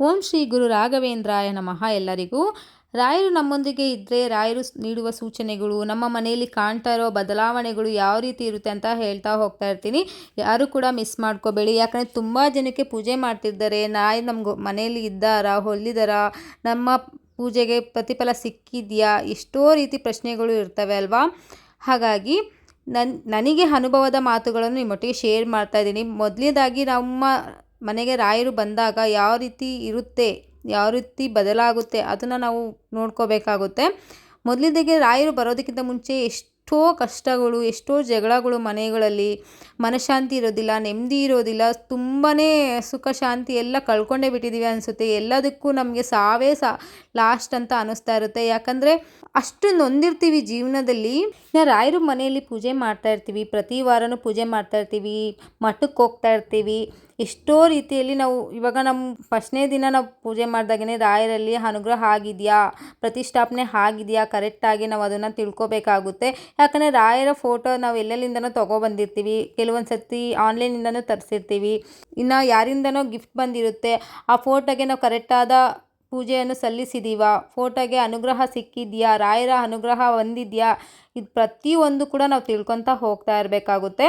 ಓಂ ಶ್ರೀ ಗುರು ರಾಘವೇಂದ್ರಾಯ ನಮಃ ಎಲ್ಲರಿಗೂ. ರಾಯರು ನಮ್ಮೊಂದಿಗೆ ಇದ್ದರೆ ರಾಯರು ನೀಡುವ ಸೂಚನೆಗಳು, ನಮ್ಮ ಮನೆಯಲ್ಲಿ ಕಾಣ್ತಾ ಇರೋ ಬದಲಾವಣೆಗಳು ಯಾವ ರೀತಿ ಇರುತ್ತೆ ಅಂತ ಹೇಳ್ತಾ ಹೋಗ್ತಾ ಇರ್ತೀನಿ. ಯಾರು ಕೂಡ ಮಿಸ್ ಮಾಡ್ಕೋಬೇಡಿ. ಯಾಕಂದರೆ ತುಂಬ ಜನಕ್ಕೆ ಪೂಜೆ ಮಾಡ್ತಿದ್ದಾರೆ ನಾಯಿ ನಮ್ಗೆ ಮನೆಯಲ್ಲಿ ಇದ್ದಾರಾ? ಹೊಲಿದಾರ ನಮ್ಮ ಪೂಜೆಗೆ ಪ್ರತಿಫಲ ಸಿಕ್ಕಿದೆಯಾ? ಎಷ್ಟೋ ರೀತಿ ಪ್ರಶ್ನೆಗಳು ಇರ್ತವೆ ಅಲ್ವಾ? ಹಾಗಾಗಿ ನನ್, ನನಗೆ ಅನುಭವದ ಮಾತುಗಳನ್ನು ನಿಮ್ಮೊಟ್ಟಿಗೆ ಶೇರ್ ಮಾಡ್ತಾ ಇದ್ದೀನಿ. ಮೊದಲನೇದಾಗಿ ನಮ್ಮ ಮನೆಗೆ ರಾಯರು ಬಂದಾಗ ಯಾವ ರೀತಿ ಇರುತ್ತೆ, ಯಾವ ರೀತಿ ಬದಲಾಗುತ್ತೆ ಅದನ್ನು ನಾವು ನೋಡ್ಕೋಬೇಕಾಗುತ್ತೆ. ಮೊದಲಿದ್ದಾಗೆ ರಾಯರು ಬರೋದಕ್ಕಿಂತ ಮುಂಚೆ ಎಷ್ಟೋ ಕಷ್ಟಗಳು, ಎಷ್ಟೋ ಜಗಳಗಳು ಮನೆಗಳಲ್ಲಿ. ಮನಃಶಾಂತಿ ಇರೋದಿಲ್ಲ, ನೆಮ್ಮದಿ ಇರೋದಿಲ್ಲ ತುಂಬಾ ಸುಖ, ಶಾಂತಿ ಎಲ್ಲ ಕಳ್ಕೊಂಡೇ ಬಿಟ್ಟಿದ್ದೀವಿ ಅನಿಸುತ್ತೆ. ಎಲ್ಲದಕ್ಕೂ ನಮಗೆ ಸಾವೇ ಸಾ, ಲಾಸ್ಟ್ ಅಂತ ಅನ್ನಿಸ್ತಾ ಇರುತ್ತೆ. ಯಾಕಂದರೆ ಅಷ್ಟು ನೊಂದಿರ್ತೀವಿ ಜೀವನದಲ್ಲಿ. ರಾಯರು ಮನೆಯಲ್ಲಿ ಪೂಜೆ ಮಾಡ್ತಾ ಇರ್ತೀವಿ, ಪ್ರತಿ ವಾರನೂ ಪೂಜೆ ಮಾಡ್ತಾ ಇರ್ತೀವಿ, ಮಠಕ್ಕೆ ಹೋಗ್ತಾ ಇರ್ತೀವಿ. ಎಷ್ಟೋ ರೀತಿಯಲ್ಲಿ ನಾವು ಇವಾಗ ನಮ್ಮ ಫಸ್ಟ್ನೇ ದಿನ ನಾವು ಪೂಜೆ ಮಾಡಿದಾಗೇ ರಾಯರಲ್ಲಿ ಅನುಗ್ರಹ ಆಗಿದೆಯಾ, ಪ್ರತಿಷ್ಠಾಪನೆ ಆಗಿದೆಯಾ ಕರೆಕ್ಟಾಗಿ ನಾವು ಅದನ್ನು ತಿಳ್ಕೊಬೇಕಾಗುತ್ತೆ. ಯಾಕಂದರೆ ರಾಯರ ಫೋಟೋ ನಾವು ಎಲ್ಲೆಲ್ಲಿಂದನೋ ತೊಗೊಬಂದಿರ್ತೀವಿ ಕೆಲವೊಂದು ಸರ್ತಿ ಆನ್ಲೈನಿಂದನೂ ತರಿಸಿರ್ತೀವಿ. ಇನ್ನು ಯಾರಿಂದನೋ ಗಿಫ್ಟ್ ಬಂದಿರುತ್ತೆ, ಆ ಫೋಟೋಗೆ ನಾವು ಕರೆಕ್ಟಾದ ಪೂಜೆಯನ್ನು ಸಲ್ಲಿಸಿದ್ದೀವಾ ಫೋಟೋಗೆ ಅನುಗ್ರಹ ಸಿಕ್ಕಿದೆಯಾ, ರಾಯರ ಅನುಗ್ರಹ ಹೊಂದಿದೆಯಾ, ಇದು ಪ್ರತಿಯೊಂದು ಕೂಡ ನಾವು ತಿಳ್ಕೊತಾ ಹೋಗ್ತಾ ಇರಬೇಕಾಗುತ್ತೆ.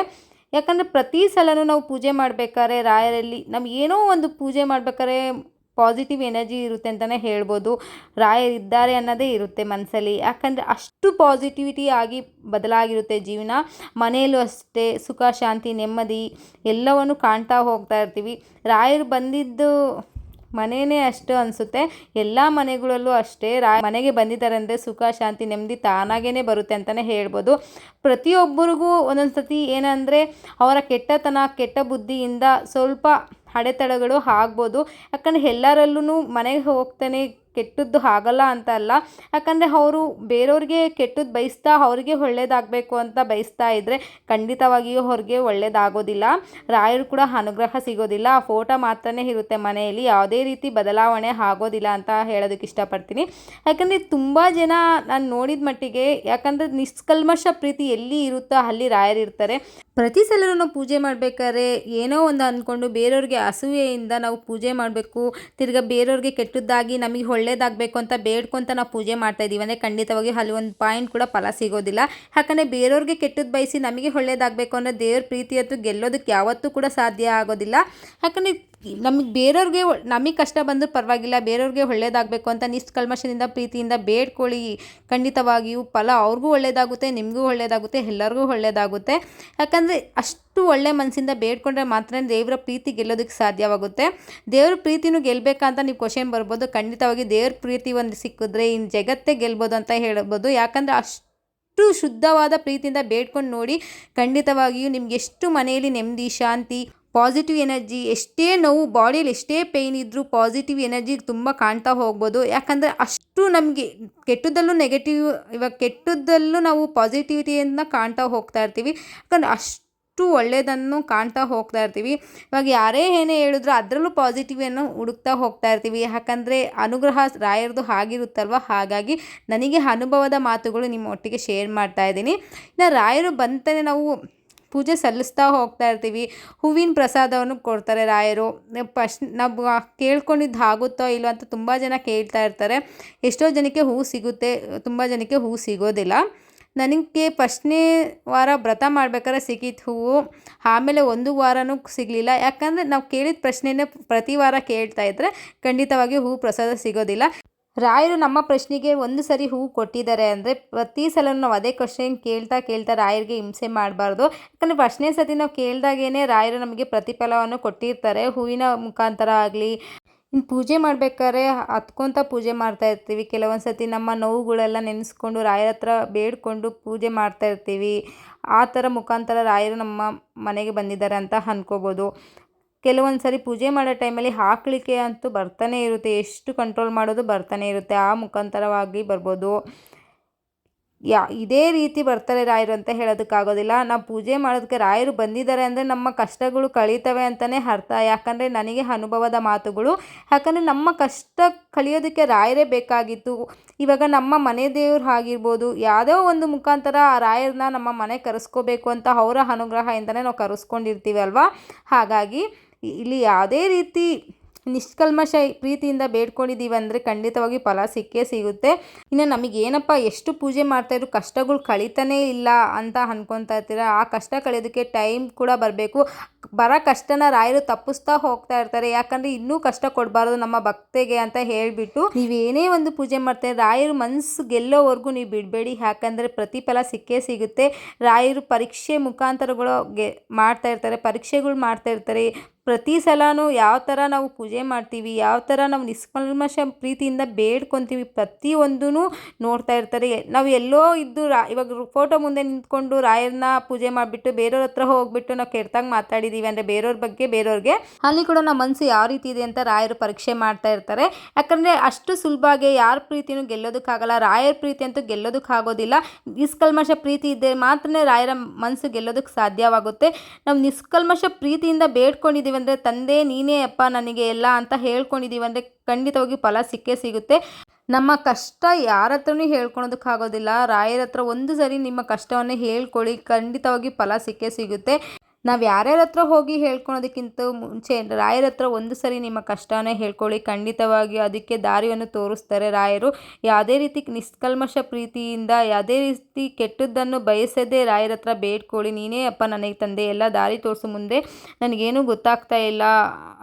ಯಾಕಂದರೆ ಪ್ರತಿ ಸಲವೂ ನಾವು ಪೂಜೆ ಮಾಡಬೇಕಾದ್ರೆ ರಾಯರಲ್ಲಿ ನಮ್ಗೆ ಏನೋ ಒಂದು ಪೂಜೆ ಮಾಡ್ಬೇಕಾದ್ರೆ ಪಾಸಿಟಿವ್ ಎನರ್ಜಿ ಇರುತ್ತೆ ಅಂತಲೇ ಹೇಳ್ಬೋದು. ರಾಯರಿದ್ದಾರೆ ಅನ್ನೋದೇ ಇರುತ್ತೆ ಮನಸ್ಸಲ್ಲಿ ಯಾಕಂದರೆ ಅಷ್ಟು ಪಾಸಿಟಿವಿಟಿ ಆಗಿ ಬದಲಾಗಿರುತ್ತೆ ಜೀವನ. ಮನೆಯಲ್ಲೂ ಅಷ್ಟೇ ಸುಖ, ಶಾಂತಿ, ನೆಮ್ಮದಿ ಎಲ್ಲವನ್ನು ಕಾಣ್ತಾ ಹೋಗ್ತಾ ಇರ್ತೀವಿ. ರಾಯರು ಬಂದಿದ್ದು ಮನೆಯೇ ಅಷ್ಟು ಅನಿಸುತ್ತೆ. ಎಲ್ಲ ಮನೆಗಳಲ್ಲೂ ಅಷ್ಟೇ ರಾ, ಮನೆಗೆ ಬಂದಿದ್ದಾರೆ ಅಂದರೆ ಸುಖ, ಶಾಂತಿ, ನೆಮ್ಮದಿ ತಾನಾಗೇ ಬರುತ್ತೆ ಅಂತಲೇ ಹೇಳ್ಬೋದು. ಪ್ರತಿಯೊಬ್ಬರಿಗೂ ಒಂದೊಂದು ಸತಿ ಏನಂದರೆ ಅವರ ಕೆಟ್ಟತನ, ಕೆಟ್ಟ ಬುದ್ಧಿಯಿಂದ ಸ್ವಲ್ಪ ಅಡೆತಡೆಗಳು ಆಗ್ಬೋದು. ಯಾಕಂದರೆ ಎಲ್ಲರಲ್ಲೂ ಮನೆಗೆ ಹೋಗ್ತಾನೆ ಕೆಟ್ಟದ್ದು ಆಗಲ್ಲ ಅಂತ ಅಲ್ಲ. ಯಾಕಂದರೆ ಅವರು ಬೇರೆಯವ್ರಿಗೆ ಕೆಟ್ಟದ್ದು ಬಯಸ್ತಾ ಅವರಿಗೆ ಒಳ್ಳೇದಾಗಬೇಕು ಅಂತ ಬಯಸ್ತಾ ಇದ್ದರೆ ಖಂಡಿತವಾಗಿಯೂ ಅವ್ರಿಗೆ ಒಳ್ಳೇದಾಗೋದಿಲ್ಲ. ರಾಯರು ಕೂಡ ಅನುಗ್ರಹ ಸಿಗೋದಿಲ್ಲ. ಆ ಫೋಟೋ ಮಾತ್ರನೇ ಇರುತ್ತೆ ಮನೆಯಲ್ಲಿ. ಯಾವುದೇ ರೀತಿ ಬದಲಾವಣೆ ಆಗೋದಿಲ್ಲ ಅಂತ ಹೇಳೋದಕ್ಕೆ ಇಷ್ಟಪಡ್ತೀನಿ. ಯಾಕಂದರೆ ತುಂಬ ಜನ ನಾನು ನೋಡಿದ ಮಟ್ಟಿಗೆ, ಯಾಕಂದರೆ ನಿಷ್ಕಲ್ಮಶ ಪ್ರೀತಿ ಎಲ್ಲಿ ಇರುತ್ತೋ ಅಲ್ಲಿ ರಾಯರು ಇರ್ತಾರೆ. ಪ್ರತಿ ಸಲನೂ ಪೂಜೆ ಮಾಡಬೇಕಾದ್ರೆ ಏನೋ ಒಂದು ಅಂದ್ಕೊಂಡು ಬೇರೆಯವ್ರಿಗೆ ಅಸೂಯೆಯಿಂದ ನಾವು ಪೂಜೆ ಮಾಡಬೇಕು. ತಿರ್ಗಿ ಬೇರೆಯವ್ರಿಗೆ ಕೆಟ್ಟದ್ದಾಗಿ ನಮಗೆ ಒಳ್ಳೇದಾಗಬೇಕು ಅಂತ ಬೇಡ್ಕೊಂತ ನಾವು ಪೂಜೆ ಮಾಡ್ತಾ ಇದ್ದೀವಿ ಅಂದರೆ ಖಂಡಿತವಾಗಿ ಅಲ್ಲಿ ಒಂದು ಪಾಯಿಂಟ್ ಕೂಡ ಫಲ ಸಿಗೋದಿಲ್ಲ. ಯಾಕಂದರೆ ಬೇರೆಯವ್ರಿಗೆ ಕೆಟ್ಟದ್ದು ಬಯಸಿ ನಮಗೆ ಒಳ್ಳೇದಾಗಬೇಕು ಅಂದರೆ ದೇವ್ರ ಪ್ರೀತಿಯತ್ತು ಗೆಲ್ಲೋದಕ್ಕೆ ಯಾವತ್ತೂ ಕೂಡ ಸಾಧ್ಯ ಆಗೋದಿಲ್ಲ. ಯಾಕಂದರೆ ನಮಗೆ ಬೇರೆಯವ್ರಿಗೆ ನಮಗೆ ಕಷ್ಟ ಬಂದರೂ ಪರವಾಗಿಲ್ಲ, ಬೇರೆಯವ್ರಿಗೆ ಒಳ್ಳೇದಾಗಬೇಕು ಅಂತ ನಿಷ್ಕಲ್ಮಶದಿಂದ ಪ್ರೀತಿಯಿಂದ, ಬೇಡ್ಕೊಳ್ಳಿ. ಖಂಡಿತವಾಗಿಯೂ ಫಲ ಅವ್ರಿಗೂ ಒಳ್ಳೆಯದಾಗುತ್ತೆ ನಿಮಗೂ ಒಳ್ಳೆಯದಾಗುತ್ತೆ ಎಲ್ಲರಿಗೂ ಒಳ್ಳೆಯದಾಗುತ್ತೆ ಯಾಕಂದರೆ ಅಷ್ಟು ಒಳ್ಳೆ ಮನಸ್ಸಿಂದ ಬೇಡ್ಕೊಂಡ್ರೆ ಮಾತ್ರ ದೇವರ ಪ್ರೀತಿ ಗೆಲ್ಲೋದಕ್ಕೆ ಸಾಧ್ಯವಾಗುತ್ತೆ. ದೇವ್ರ ಪ್ರೀತಿನೂ ಗೆಲ್ಲಬೇಕಂತ ನೀವು ಕ್ವಶನ್ ಬರ್ಬೋದು. ಖಂಡಿತವಾಗಿ ದೇವ್ರ ಪ್ರೀತಿ ಒಂದು ಸಿಕ್ಕಿದ್ರೆ ಇನ್ನು ಜಗತ್ತೇ ಗೆಲ್ಬೋದು ಅಂತ ಹೇಳ್ಬೋದು. ಯಾಕಂದರೆ ಅಷ್ಟು ಶುದ್ಧವಾದ ಪ್ರೀತಿಯಿಂದ ಬೇಡ್ಕೊಂಡು ನೋಡಿ ಖಂಡಿತವಾಗಿಯೂ ನಿಮ್ಗೆ ಎಷ್ಟು ಮನೆಯಲ್ಲಿ ನೆಮ್ಮದಿ, ಶಾಂತಿ ಪಾಸಿಟಿವ್ ಎನರ್ಜಿ, ಎಷ್ಟೇ ನೋವು, ಬಾಡಿಯಲ್ಲಿ ಎಷ್ಟೇ ಪೇಯ್ನ್ ಇದ್ದರೂ ಪಾಸಿಟಿವ್ ಎನರ್ಜಿ ತುಂಬ ಕಾಣ್ತಾ ಹೋಗ್ಬೋದು. ಯಾಕಂದರೆ ಅಷ್ಟು ನಮಗೆ ಕೆಟ್ಟದ್ದಲ್ಲೂ ನೆಗೆಟಿವ್ ಇವಾಗ ಕೆಟ್ಟದ್ದಲ್ಲೂ ನಾವು ಪಾಸಿಟಿವಿಟಿಯನ್ನು ಕಾಣ್ತಾ ಹೋಗ್ತಾ ಇರ್ತೀವಿ. ಯಾಕಂದರೆ ಅಷ್ಟು ಒಳ್ಳೆಯದನ್ನು ಕಾಣ್ತಾ ಹೋಗ್ತಾ ಇರ್ತೀವಿ. ಇವಾಗ ಯಾರೇ ಏನೇ ಹೇಳಿದ್ರು ಅದರಲ್ಲೂ ಪಾಸಿಟಿವನ್ನು ಹುಡುಕ್ತಾ ಹೋಗ್ತಾ ಇರ್ತೀವಿ. ಯಾಕಂದರೆ ಅನುಗ್ರಹ ರಾಯರದು ಆಗಿರುತ್ತಲ್ವ ಹಾಗಾಗಿ ನನಗೆ ಅನುಭವದ ಮಾತುಗಳು ನಿಮ್ಮ ಒಟ್ಟಿಗೆ ಶೇರ್ ಮಾಡ್ತಾ ಇದ್ದೀನಿ. ಇನ್ನು ರಾಯರು ಬಂತಲೇ ನಾವು ಪೂಜೆ ಸಲ್ಲಿಸ್ತಾ ಹೋಗ್ತಾ ಇರ್ತೀವಿ. ಹೂವಿನ ಪ್ರಸಾದವನ್ನು ಕೊಡ್ತಾರೆ ರಾಯರು. ಫಸ್ಟ್ ನಾವು ಕೇಳ್ಕೊಂಡಿದ್ದು ಆಗುತ್ತೋ ಇಲ್ಲೋ ಅಂತ ತುಂಬ ಜನ ಕೇಳ್ತಾ ಇರ್ತಾರೆ. ಎಷ್ಟೋ ಜನಕ್ಕೆ ಹೂ ಸಿಗುತ್ತೆ, ತುಂಬ ಜನಕ್ಕೆ ಹೂ ಸಿಗೋದಿಲ್ಲ. ನನಗೆ ಫಸ್ಟ್ನೇ ವಾರ ವ್ರತ ಮಾಡ್ಬೇಕಾದ್ರೆ ಸಿಕ್ಕಿತ್ತು ಹೂವು. ಆಮೇಲೆ ಒಂದು ವಾರನೂ ಸಿಗಲಿಲ್ಲ. ಯಾಕಂದರೆ ನಾವು ಕೇಳಿದ ಪ್ರಶ್ನೆನೇ ಪ್ರತಿ ವಾರ ಕೇಳ್ತಾ ಇದ್ದರೆ ಖಂಡಿತವಾಗಿ ಹೂ ಪ್ರಸಾದ ಸಿಗೋದಿಲ್ಲ. ರಾಯರು ನಮ್ಮ ಪ್ರಶ್ನೆಗೆ ಒಂದು ಸರಿ ಹೂ ಕೊಟ್ಟಿದ್ದಾರೆ ಅಂದರೆ ಪ್ರತಿ ಸಲ ನಾವು ಅದೇ ಕ್ವಶನ್ ಕೇಳ್ತಾ ಕೇಳ್ತಾ ರಾಯರಿಗೆ ಹಿಂಸೆ ಮಾಡಬಾರ್ದು. ಯಾಕಂದರೆ ಫಸ್ಟ್ನೇ ಸತಿ ನಾವು ಕೇಳಿದಾಗೇ ರಾಯರು ನಮಗೆ ಪ್ರತಿಫಲವನ್ನು ಕೊಟ್ಟಿರ್ತಾರೆ. ಹೂವಿನ ಮುಖಾಂತರ ಆಗಲಿ ಇನ್ನು ಪೂಜೆ ಮಾಡಬೇಕಾದ್ರೆ ಹತ್ಕೊತ ಪೂಜೆ ಮಾಡ್ತಾ ಇರ್ತೀವಿ. ಕೆಲವೊಂದು ಸತಿ ನಮ್ಮ ನೋವುಗಳೆಲ್ಲ ನೆನೆಸ್ಕೊಂಡು ರಾಯರ ಹತ್ರ ಬೇಡ್ಕೊಂಡು ಪೂಜೆ ಮಾಡ್ತಾ ಇರ್ತೀವಿ. ಆ ಥರ ಮುಖಾಂತರ ರಾಯರು ನಮ್ಮ ಮನೆಗೆ ಬಂದಿದ್ದಾರೆ ಅಂತ ಅಂದ್ಕೋಬೋದು ಕೆಲವೊಂದು ಸರಿ ಪೂಜೆ ಮಾಡೋ ಟೈಮಲ್ಲಿ ಹಾಕಲಿಕ್ಕೆ ಅಂತೂ ಬರ್ತಾನೆ ಇರುತ್ತೆ. ಎಷ್ಟು ಕಂಟ್ರೋಲ್ ಮಾಡೋದು ಬರ್ತಾನೆ ಇರುತ್ತೆ. ಆ ಮುಖಾಂತರವಾಗಿ ಬರ್ಬೋದು. ಯಾ, ಇದೇ ರೀತಿ ಬರ್ತಾರೆ ರಾಯರು ಅಂತ ಹೇಳೋದಕ್ಕಾಗೋದಿಲ್ಲ. ನಾವು ಪೂಜೆ ಮಾಡೋದಕ್ಕೆ ರಾಯರು ಬಂದಿದ್ದಾರೆ ಅಂದರೆ ನಮ್ಮ ಕಷ್ಟಗಳು ಕಳೀತವೆ ಅಂತಲೇ ಅರ್ಥ. ಯಾಕಂದರೆ ನನಗೆ ಅನುಭವದ ಮಾತುಗಳು. ಯಾಕಂದರೆ ನಮ್ಮ ಕಷ್ಟ ಕಳಿಯೋದಕ್ಕೆ ರಾಯರೇ ಬೇಕಾಗಿತ್ತು. ಇವಾಗ ನಮ್ಮ ಮನೆ ದೇವ್ರು ಆಗಿರ್ಬೋದು, ಯಾವುದೋ ಒಂದು ಮುಖಾಂತರ ಆ ರಾಯರನ್ನ ನಮ್ಮ ಮನೆ ಕರೆಸ್ಕೋಬೇಕು ಅಂತ ಅವರ ಅನುಗ್ರಹದಿಂದನೇ ನಾವು ಕರೆಸ್ಕೊಂಡಿರ್ತೀವಿ ಅಲ್ವಾ? ಹಾಗಾಗಿ ಇಲ್ಲಿ ಯಾವುದೇ ರೀತಿ ನಿಷ್ಕಲ್ಮಶ ಪ್ರೀತಿಯಿಂದ ಬೇಡ್ಕೊಂಡಿದ್ದೀವಿ ಅಂದರೆ ಖಂಡಿತವಾಗಿ ಫಲ ಸಿಕ್ಕೇ ಸಿಗುತ್ತೆ. ಇನ್ನು ನಮಗೇನಪ್ಪ, ಎಷ್ಟು ಪೂಜೆ ಮಾಡ್ತಾಯಿದ್ರು ಕಷ್ಟಗಳು ಕಳೀತಾನೇ ಇಲ್ಲ ಅಂತ ಅನ್ಕೊತಾ ಇರ್ತೀರ? ಆ ಕಷ್ಟ ಕಳೆಯೋದಕ್ಕೆ ಟೈಮ್ ಕೂಡ ಬರಬೇಕು. ಬರೋ ಕಷ್ಟನ ರಾಯರು ತಪ್ಪಿಸ್ತಾ ಹೋಗ್ತಾ ಇರ್ತಾರೆ. ಯಾಕಂದರೆ ಇನ್ನೂ ಕಷ್ಟ ಕೊಡಬಾರ್ದು ನಮ್ಮ ಭಕ್ತೆಗೆ ಅಂತ ಹೇಳಿಬಿಟ್ಟು ನೀವೇನೇ ಒಂದು ಪೂಜೆ ಮಾಡ್ತಾರೆ ರಾಯರು ಮನಸ್ಸು ಗೆಲ್ಲೋವರೆಗೂ ನೀವು ಬಿಡಬೇಡಿ. ಯಾಕಂದರೆ ಪ್ರತಿಫಲ ಸಿಕ್ಕೇ ಸಿಗುತ್ತೆ. ರಾಯರು ಪರೀಕ್ಷೆ ಮುಖಾಂತರಗಳು ಗೆ, ಮಾಡ್ತಾ ಇರ್ತಾರೆ, ಪರೀಕ್ಷೆಗಳು ಮಾಡ್ತಾ ಇರ್ತಾರೆ. ಪ್ರತಿ ಸಲನೂ ಯಾವ ಥರ ನಾವು ಪೂಜೆ ಮಾಡ್ತೀವಿ, ಯಾವ ಥರ ನಾವು ನಿಷ್ಕಲ್ಮಶ ಪ್ರೀತಿಯಿಂದ ಬೇಡ್ಕೊತೀವಿ ಪ್ರತಿಯೊಂದೂ ನೋಡ್ತಾ ಇರ್ತಾರೆ. ನಾವು ಎಲ್ಲೋ ಇದ್ದು ರಾ, ಇವಾಗ ಫೋಟೋ ಮುಂದೆ ನಿಂತ್ಕೊಂಡು ರಾಯರನ್ನ ಪೂಜೆ ಮಾಡಿಬಿಟ್ಟು ಬೇರೆಯವ್ರ ಹತ್ರ ಹೋಗ್ಬಿಟ್ಟು ನಾವು ಕೆಡ್ತಾಗಿ ಮಾತಾಡಿದ್ದೀವಿ ಅಂದರೆ ಬೇರೆಯವ್ರ ಬಗ್ಗೆ ಬೇರೆಯವ್ರಿಗೆ, ಅಲ್ಲಿ ಕೂಡ ನಮ್ಮ ಮನಸ್ಸು ಯಾವ ರೀತಿ ಇದೆ ಅಂತ ರಾಯರು ಪರೀಕ್ಷೆ ಮಾಡ್ತಾ ಇರ್ತಾರೆ. ಯಾಕಂದರೆ ಅಷ್ಟು ಸುಲಭವಾಗಿ ಯಾರ ಪ್ರೀತಿನೂ ಗೆಲ್ಲೋದಕ್ಕಾಗಲ್ಲ, ರಾಯರ ಪ್ರೀತಿ ಅಂತೂ ಗೆಲ್ಲೋದಕ್ಕಾಗೋದಿಲ್ಲ. ನಿಷ್ಕಲ್ಮಶ ಪ್ರೀತಿ ಇದ್ದರೆ ಮಾತ್ರ ರಾಯರ ಮನಸ್ಸು ಗೆಲ್ಲೋದಕ್ಕೆ ಸಾಧ್ಯವಾಗುತ್ತೆ. ನಾವು ನಿಷ್ಕಲ್ಮಶ ಪ್ರೀತಿಯಿಂದ ಬೇಡ್ಕೊಂಡಿದ್ದೀವಿ ಅಂದರೆ ತಂದೆ, ನೀನೇ ಅಪ್ಪ, ನನಗೆ ಎಲ್ಲ ಅಂತ ಹೇಳ್ಕೊಂಡಿದ್ದೀವಿ ಅಂದರೆ ಖಂಡಿತವಾಗಿ ಫಲ ಸಿಕ್ಕೇ ಸಿಗುತ್ತೆ. ನಮ್ಮ ಕಷ್ಟ ಯಾರ ಹತ್ರನೂ ಹೇಳ್ಕೊಳೋದಕ್ಕಾಗೋದಿಲ್ಲ. ರಾಯರ ಹತ್ರ ಒಂದು ಸರಿ ನಿಮ್ಮ ಕಷ್ಟವನ್ನು ಹೇಳ್ಕೊಳ್ಳಿ. ಖಂಡಿತವಾಗಿ ಫಲ ಸಿಕ್ಕೇ ಸಿಗುತ್ತೆ. ನಾವು ಯಾರ್ಯಾರ ಹತ್ರ ಹೋಗಿ ಹೇಳ್ಕೊಳೋದಕ್ಕಿಂತ ಮುಂಚೆ ರಾಯರ ಹತ್ರ ಒಂದು ಸರಿ ನಿಮ್ಮ ಕಷ್ಟನೇ ಹೇಳ್ಕೊಳ್ಳಿ. ಖಂಡಿತವಾಗಿ ಅದಕ್ಕೆ ದಾರಿಯನ್ನು ತೋರಿಸ್ತಾರೆ ರಾಯರು. ಯಾವುದೇ ರೀತಿ ನಿಷ್ಕಲ್ಮಶ ಪ್ರೀತಿಯಿಂದ, ಯಾವುದೇ ರೀತಿ ಕೆಟ್ಟದ್ದನ್ನು ಬಯಸದೆ ರಾಯರ ಹತ್ರ ಬೇಡ್ಕೊಳ್ಳಿ. ನೀನೇ ಅಪ್ಪ, ನನಗೆ ತಂದೆ, ಎಲ್ಲ ದಾರಿ ತೋರಿಸು ಮುಂದೆ. ನನಗೇನು ಗೊತ್ತಾಗ್ತಾ ಇಲ್ಲ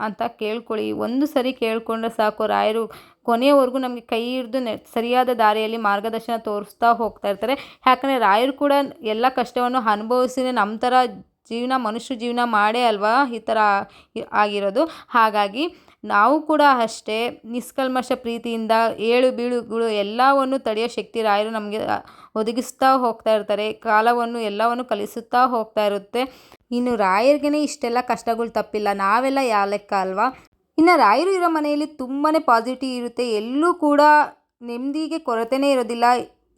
ಅಂತ ಕೇಳ್ಕೊಳ್ಳಿ. ಒಂದು ಸರಿ ಕೇಳ್ಕೊಂಡ್ರೆ ಸಾಕು. ರಾಯರು ಕೊನೆಯವರೆಗೂ ನಮಗೆ ಕೈ ಹಿಡಿದು ನೆ ಸರಿಯಾದ ದಾರಿಯಲ್ಲಿ ಮಾರ್ಗದರ್ಶನ ತೋರಿಸ್ತಾ ಹೋಗ್ತಾ ಇರ್ತಾರೆ. ಯಾಕಂದರೆ ರಾಯರು ಕೂಡ ಎಲ್ಲ ಕಷ್ಟವನ್ನು ಅನುಭವಿಸಿನೇ ನಮ್ಮ ಥರ ಜೀವನ, ಮನುಷ್ಯ ಜೀವನ ಮಾಡೇ ಅಲ್ವಾ? ಈ ಥರ ಆಗಿರೋದು. ಹಾಗಾಗಿ ನಾವು ಕೂಡ ಅಷ್ಟೇ ನಿಷ್ಕಲ್ಮಶ ಪ್ರೀತಿಯಿಂದ ಏಳು ಬೀಳುಗಳು ಎಲ್ಲವನ್ನು ತಡೆಯೋ ಶಕ್ತಿ ರಾಯರು ನಮಗೆ ಒದಗಿಸ್ತಾ ಹೋಗ್ತಾ ಇರ್ತಾರೆ. ಕಾಲವನ್ನು ಎಲ್ಲವನ್ನು ಕಲಿಸುತ್ತಾ ಹೋಗ್ತಾ ಇರುತ್ತೆ. ಇನ್ನು ರಾಯರಿಗೇ ಇಷ್ಟೆಲ್ಲ ಕಷ್ಟಗಳು ತಪ್ಪಿಲ್ಲ. ನಾವೆಲ್ಲ ಯಾಲೆಕ್ಕ ಅಲ್ವಾ? ಇನ್ನು ರಾಯರು ಇರೋ ಮನೆಯಲ್ಲಿ ತುಂಬಾ ಪಾಸಿಟಿವ್ ಇರುತ್ತೆ. ಎಲ್ಲೂ ಕೂಡ ನೆಮ್ಮದಿಗೆ ಕೊರತೆನೇ ಇರೋದಿಲ್ಲ.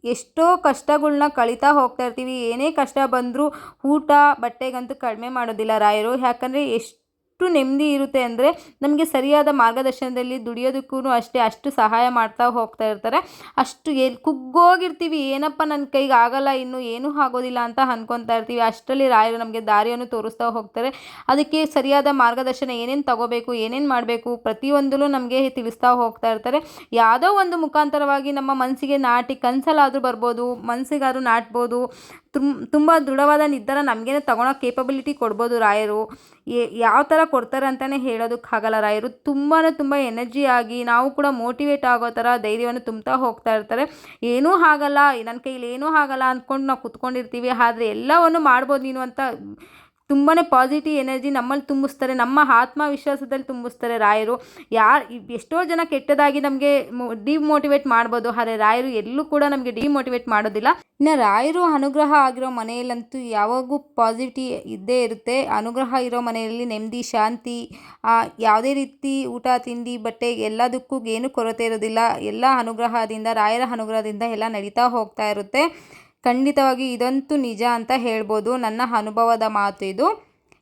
ಎಷ್ಟೋ ಕಷ್ಟಗಳನ್ನ ಕಳೀತಾ ಹೋಗ್ತಾ ಇರ್ತೀವಿ. ಏನೇ ಕಷ್ಟ ಬಂದರೂ ಊಟ ಬಟ್ಟೆಗಂತೂ ಕಡಿಮೆ ಮಾಡೋದಿಲ್ಲ ರಾಯರು. ಯಾಕಂದರೆ ಎಷ್ಟು ನೆಮ್ಮದಿ ಇರುತ್ತೆ ಅಂದರೆ ನಮಗೆ ಸರಿಯಾದ ಮಾರ್ಗದರ್ಶನದಲ್ಲಿ ದುಡಿಯೋದಕ್ಕೂ ಅಷ್ಟೇ ಅಷ್ಟು ಸಹಾಯ ಮಾಡ್ತಾ ಹೋಗ್ತಾ ಇರ್ತಾರೆ. ಅಷ್ಟು ಎಲ್ಲಿ ಕುಗ್ಗೋಗಿರ್ತೀವಿ, ಏನಪ್ಪ ನನ್ನ ಕೈಗೆ ಆಗಲ್ಲ, ಇನ್ನು ಏನೂ ಆಗೋದಿಲ್ಲ ಅಂತ ಅನ್ಕೊತಾ ಇರ್ತೀವಿ. ಅಷ್ಟರಲ್ಲಿ ರಾಯರು ನಮಗೆ ದಾರಿಯನ್ನು ತೋರಿಸ್ತಾ ಹೋಗ್ತಾರೆ. ಅದಕ್ಕೆ ಸರಿಯಾದ ಮಾರ್ಗದರ್ಶನ ಏನೇನು ತಗೋಬೇಕು, ಏನೇನು ಮಾಡಬೇಕು ಪ್ರತಿಯೊಂದೂ ನಮಗೆ ತಿಳಿಸ್ತಾ ಹೋಗ್ತಾ ಇರ್ತಾರೆ. ಯಾವುದೋ ಒಂದು ಮುಖಾಂತರವಾಗಿ ನಮ್ಮ ಮನಸ್ಸಿಗೆ ನಾಟಿ ಕನಸಲ್ಲಾದರೂ ಬರ್ಬೋದು ಮನಸ್ಸಿಗಾದ್ರೂ ನಾಟ್ಬೋದು ತುಮ್, ತುಂಬ ದೃಢವಾದ ನಿರ್ಧಾರ ನಮಗೇನೆ ತಗೊಳೋ ಕೇಪಬಿಲಿಟಿ ಕೊಡ್ಬೋದು ರಾಯರು. ಯಾವ ಥರ ಕೊಡ್ತಾರೆ ಅಂತಲೇ ಹೇಳೋದಕ್ಕಾಗಲ್ಲ ರಾಯರು. ತುಂಬಾ ತುಂಬ ಎನರ್ಜಿ ಆಗಿ ನಾವು ಕೂಡ ಮೋಟಿವೇಟ್ ಆಗೋ ಥರ ಧೈರ್ಯವನ್ನು ತುಂಬ್ತಾ ಹೋಗ್ತಾ ಇರ್ತಾರೆ. ಏನೂ ಆಗಲ್ಲ ನನ್ನ ಕೈಲಿ ಏನೂ ಆಗಲ್ಲ ಅಂದ್ಕೊಂಡು ನಾವು ಕುತ್ಕೊಂಡಿರ್ತೀವಿ, ಆದರೆ ಎಲ್ಲವನ್ನು ಮಾಡ್ಬೋದು ನೀನು ಅಂತ ತುಂಬಾ ಪಾಸಿಟಿವ್ ಎನರ್ಜಿ ನಮ್ಮಲ್ಲಿ ತುಂಬಿಸ್ತಾರೆ, ನಮ್ಮ ಆತ್ಮವಿಶ್ವಾಸದಲ್ಲಿ ತುಂಬಿಸ್ತಾರೆ ರಾಯರು. ಯಾರು ಎಷ್ಟೋ ಜನ ಕೆಟ್ಟದಾಗಿ ನಮಗೆ ಡಿಮೋಟಿವೇಟ್ ಮಾಡ್ಬೋದು, ಆದರೆ ರಾಯರು ಎಲ್ಲೂ ಕೂಡ ನಮಗೆ ಡಿಮೋಟಿವೇಟ್ ಮಾಡೋದಿಲ್ಲ. ಇನ್ನು ರಾಯರು ಅನುಗ್ರಹ ಆಗಿರೋ ಮನೆಯಲ್ಲಂತೂ ಯಾವಾಗೂ ಪಾಸಿಟಿವ್ ಇದ್ದೇ ಇರುತ್ತೆ. ಅನುಗ್ರಹ ಇರೋ ಮನೆಯಲ್ಲಿ ನೆಮ್ಮದಿ, ಶಾಂತಿ ಯಾವುದೇ ರೀತಿ ಊಟ, ತಿಂಡಿ, ಬಟ್ಟೆ ಎಲ್ಲದಕ್ಕೂ ಏನು ಕೊರತೆ ಇರೋದಿಲ್ಲ. ಎಲ್ಲ ಅನುಗ್ರಹದಿಂದ, ರಾಯರ ಅನುಗ್ರಹದಿಂದ ಎಲ್ಲ ನಡೀತಾ ಹೋಗ್ತಾ ಇರುತ್ತೆ. ಖಂಡಿತವಾಗಿ ಇದಂತೂ ನಿಜ ಅಂತ ಹೇಳ್ಬೋದು. ನನ್ನ ಅನುಭವದ ಮಾತು ಇದು.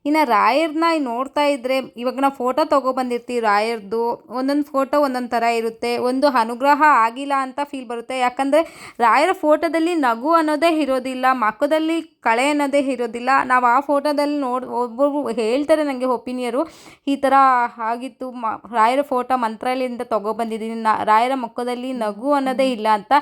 ಇನ್ನು ರಾಯರನ್ನ ನೋಡ್ತಾ ಇದ್ದರೆ ಇವಾಗ ನಾವು ಫೋಟೋ ತೊಗೊಬಂದಿರ್ತೀವಿ ರಾಯರ್ದು. ಒಂದೊಂದು ಫೋಟೋ ಒಂದೊಂದು ಥರ ಇರುತ್ತೆ. ಒಂದು ಅನುಗ್ರಹ ಆಗಿಲ್ಲ ಅಂತ ಫೀಲ್ ಬರುತ್ತೆ. ಯಾಕಂದರೆ ರಾಯರ ಫೋಟೋದಲ್ಲಿ ನಗು ಅನ್ನೋದೇ ಇರೋದಿಲ್ಲ. ಮಖದಲ್ಲಿ ಕಳೆ ಅನ್ನೋದೇ ಇರೋದಿಲ್ಲ. ನಾವು ಆ ಫೋಟೋದಲ್ಲಿ ನೋಡಿ ಒಬ್ಬೊಬ್ಬರು ಹೇಳ್ತಾರೆ ನನಗೆ ಒಪಿನಿಯರು, ಈ ಥರ ಆಗಿತ್ತು. ಮ, ರಾಯರ ಫೋಟೋ ಮಂತ್ರಾಲಯದಿಂದ ತೊಗೊಬಂದಿದ್ದೀನಿ ನಾ, ರಾಯರ ಮುಖದಲ್ಲಿ ನಗು ಅನ್ನೋದೇ ಇಲ್ಲ ಅಂತ.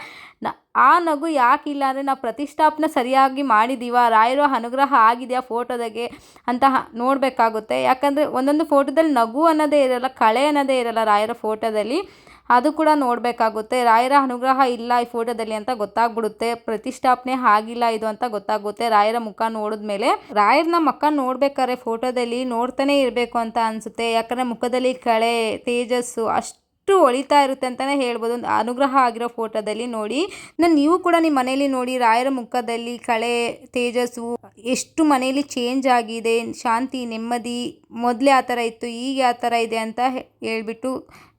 ಆ ನಗು ಯಾಕಿಲ್ಲ ಅಂದರೆ ನಾವು ಪ್ರತಿಷ್ಠಾಪನೆ ಸರಿಯಾಗಿ ಮಾಡಿದ್ದೀವ ರಾಯರ ಅನುಗ್ರಹ ಆಗಿದೆಯಾ ಫೋಟೋದಾಗೆ? ಅಂತ ನೋಡಬೇಕಾಗುತ್ತೆ. ಯಾಕಂದರೆ ಒಂದೊಂದು ಫೋಟೋದಲ್ಲಿ ನಗು ಅನ್ನೋದೇ ಇರೋಲ್ಲ, ಕಳೆ ಅನ್ನೋದೇ ಇರೋಲ್ಲ ರಾಯರ ಫೋಟೋದಲ್ಲಿ. ಅದು ಕೂಡ ನೋಡಬೇಕಾಗುತ್ತೆ. ರಾಯರ ಅನುಗ್ರಹ ಇಲ್ಲ ಈ ಫೋಟೋದಲ್ಲಿ ಅಂತ ಗೊತ್ತಾಗ್ಬಿಡುತ್ತೆ. ಪ್ರತಿಷ್ಠಾಪನೆ ಆಗಿಲ್ಲ ಇದು ಅಂತ ಗೊತ್ತಾಗುತ್ತೆ. ರಾಯರ ಮುಖ ನೋಡಿದ್ಮೇಲೆ ರಾಯರನ್ನ ಮುಖ ನೋಡ್ಬೇಕಾದ್ರೆ ಫೋಟೋದಲ್ಲಿ ನೋಡ್ತಾನೆ ಇರಬೇಕು ಅಂತ ಅನಿಸುತ್ತೆ. ಯಾಕಂದರೆ ಮುಖದಲ್ಲಿ ಕಳೆ, ತೇಜಸ್ಸು ಅಷ್ಟು ಅಷ್ಟು ಒಳಿತಾ ಇರುತ್ತೆ ಅಂತಲೇ ಹೇಳ್ಬೋದು. ಒಂದು ಅನುಗ್ರಹ ಆಗಿರೋ ಫೋಟೋದಲ್ಲಿ ನೋಡಿ. ನಾನು ನೀವು ಕೂಡ ನಿಮ್ಮ ಮನೇಲಿ ನೋಡಿ ರಾಯರ ಮುಖದಲ್ಲಿ ಕಳೆ, ತೇಜಸ್ಸು ಎಷ್ಟು ಮನೇಲಿ ಚೇಂಜ್ ಆಗಿದೆ. ಶಾಂತಿ, ನೆಮ್ಮದಿ ಮೊದಲೇ ಆ ಥರ ಇತ್ತು, ಈಗ ಆ ಥರ ಇದೆ ಅಂತ ಹೇಳಿಬಿಟ್ಟು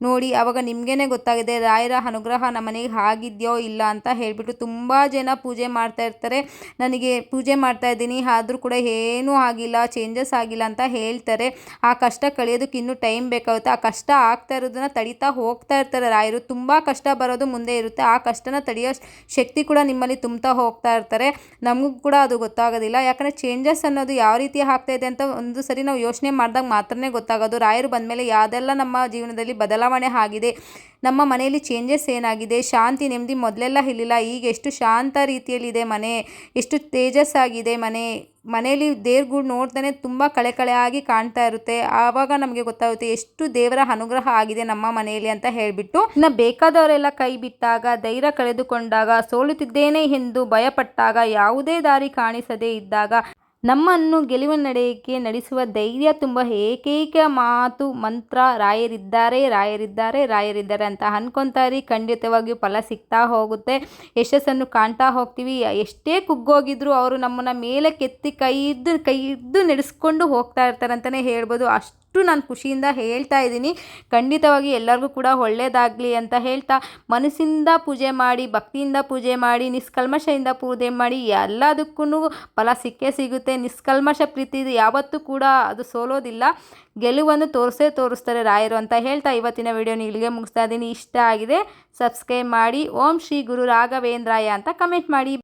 ನೋಡಿ ಆವಾಗ ನಿಮಗೇ ಗೊತ್ತಾಗಿದೆ, ರಾಯರ ಅನುಗ್ರಹ ನಮ್ಮ ಮನೆಗೆ ಆಗಿದೆಯೋ ಇಲ್ಲ ಅಂತ ಹೇಳಿಬಿಟ್ಟು ತುಂಬ ಜನ ಪೂಜೆ ಮಾಡ್ತಾ ಇರ್ತಾರೆ. ನನಗೆ ಪೂಜೆ ಮಾಡ್ತಾ ಇದ್ದೀನಿ, ಆದರೂ ಕೂಡ ಏನೂ ಆಗಿಲ್ಲ ಚೇಂಜಸ್ ಆಗಿಲ್ಲ ಅಂತ ಹೇಳ್ತಾರೆ. ಆ ಕಷ್ಟ ಕಳೆಯೋದಕ್ಕೆ ಇನ್ನೂ ಟೈಮ್ ಬೇಕಾಗುತ್ತೆ. ಆ ಕಷ್ಟ ಆಗ್ತಾ ಇರೋದನ್ನ ತಡಿತಾ ಹೋಗ್ತಾ ಇರ್ತಾರೆ ರಾಯರು. ತುಂಬ ಕಷ್ಟ ಬರೋದು ಮುಂದೆ ಇರುತ್ತೆ. ಆ ಕಷ್ಟನ ತಡೆಯೋ ಶಕ್ತಿ ಕೂಡ ನಿಮ್ಮಲ್ಲಿ ತುಂಬ್ತಾ ಹೋಗ್ತಾ ಇರ್ತಾರೆ. ನಮಗೂ ಕೂಡ ಅದು ಗೊತ್ತಾಗೋದಿಲ್ಲ. ಯಾಕಂದರೆ ಚೇಂಜಸ್ ಅನ್ನೋದು ಯಾವ ರೀತಿ ಆಗ್ತಾ ಇದೆ ಅಂತ ಒಂದು ಸರಿ ನಾವು ಯೋಚನೆ ಮಾಡಿದಾಗ ಮಾತ್ರನೇ ಗೊತ್ತಾಗೋದು. ರಾಯರು ಬಂದಮೇಲೆ ಯಾವುದೆಲ್ಲ ನಮ್ಮ ಜೀವನದಲ್ಲಿ ಬದಲಾವಣೆ ಆಗಿದೆ, ನಮ್ಮ ಮನೆಯಲ್ಲಿ ಚೇಂಜಸ್ ಏನಾಗಿದೆ, ಶಾಂತಿ, ನೆಮ್ಮದಿ ಮೊದಲೆಲ್ಲ ಇಲ್ಲಿಲ್ಲ ಈಗ ಎಷ್ಟು ಶಾಂತ ರೀತಿಯಲ್ಲಿದೆ ಮನೆ, ಎಷ್ಟು ತೇಜಸ್ಸಾಗಿದೆ ಮನೆ. ಮನೆಯಲ್ಲಿ ದೇವ್ರುಗಳು ನೋಡ್ತಾನೆ ತುಂಬ ಕಳೆ ಆಗಿ ಕಾಣ್ತಾ ಇರುತ್ತೆ. ಆವಾಗ ನಮಗೆ ಗೊತ್ತಾಗುತ್ತೆ ಎಷ್ಟು ದೇವರ ಅನುಗ್ರಹ ಆಗಿದೆ ನಮ್ಮ ಮನೆಯಲ್ಲಿ ಅಂತ ಹೇಳಿಬಿಟ್ಟು. ಇನ್ನು ಬೇಕಾದವರೆಲ್ಲ ಕೈ ಬಿಟ್ಟಾಗ, ಧೈರ್ಯ ಕಳೆದುಕೊಂಡಾಗ, ಸೋಲುತ್ತಿದ್ದೇನೆ ಎಂದು ಭಯಪಟ್ಟಾಗ, ಯಾವುದೇ ದಾರಿ ಕಾಣಿಸದೇ ಇದ್ದಾಗ ನಮ್ಮನ್ನು ಗೆಲುವಿನೆಡೆಗೆ ನಡೆಸುವ ಧೈರ್ಯ ತುಂಬ ಏಕೈಕ ಮಾತು ಮಂತ್ರ, ರಾಯರಿದ್ದಾರೆ ರಾಯರಿದ್ದಾರೆ ರಾಯರಿದ್ದಾರೆ ಅಂತ ಅನ್ಕೊಂತಾರಿ ಖಂಡಿತವಾಗಿಯೂ ಫಲ ಸಿಗ್ತಾ ಹೋಗುತ್ತೆ. ಯಶಸ್ಸನ್ನು ಕಾಣ್ತಾ ಹೋಗ್ತೀವಿ. ಎಷ್ಟೇ ಕುಗ್ಗೋಗಿದ್ರು ಅವರು ನಮ್ಮನ್ನು ಮೇಲೆ ಕೆತ್ತಿ ಕೈ ಇದ್ದು ಕೈ ಇದ್ದು ನಡೆಸ್ಕೊಂಡು ಹೋಗ್ತಾ ಇರ್ತಾರೆ ಅಂತಲೇ ಹೇಳ್ಬೋದು. ಅಷ್ಟು ನಾನು ಖುಷಿಯಿಂದ ಹೇಳ್ತಾ ಇದ್ದೀನಿ. ಖಂಡಿತವಾಗಿ ಎಲ್ಲರಿಗೂ ಕೂಡ ಒಳ್ಳೆಯದಾಗಲಿ ಅಂತ ಹೇಳ್ತಾ ಮನಸ್ಸಿಂದ ಪೂಜೆ ಮಾಡಿ, ಭಕ್ತಿಯಿಂದ ಪೂಜೆ ಮಾಡಿ, ನಿಷ್ಕಲ್ಮಶದಿಂದ ಪೂಜೆ ಮಾಡಿ ಎಲ್ಲದಕ್ಕೂ ಫಲ ಸಿಕ್ಕೇ ಸಿಗುತ್ತೆ. ನಿಷ್ಕಲ್ಮಶ ಪ್ರೀತಿ ಯಾವತ್ತೂ ಕೂಡ ಅದು ಸೋಲೋದಿಲ್ಲ. ಗೆಲುವನ್ನು ತೋರಿಸೇ ತೋರಿಸ್ತಾರೆ ರಾಯರು ಅಂತ ಹೇಳ್ತಾ ಇವತ್ತಿನ ವಿಡಿಯೋನ ಇಲ್ಲಿಗೆ ಮುಗಿಸ್ತಾ ಇದ್ದೀನಿ. ಇಷ್ಟ ಆಗಿದೆ ಸಬ್ಸ್ಕ್ರೈಬ್ ಮಾಡಿ. ಓಂ ಶ್ರೀ ಗುರು ರಾಘವೇಂದ್ರಾಯ ಅಂತ ಕಮೆಂಟ್ ಮಾಡಿ.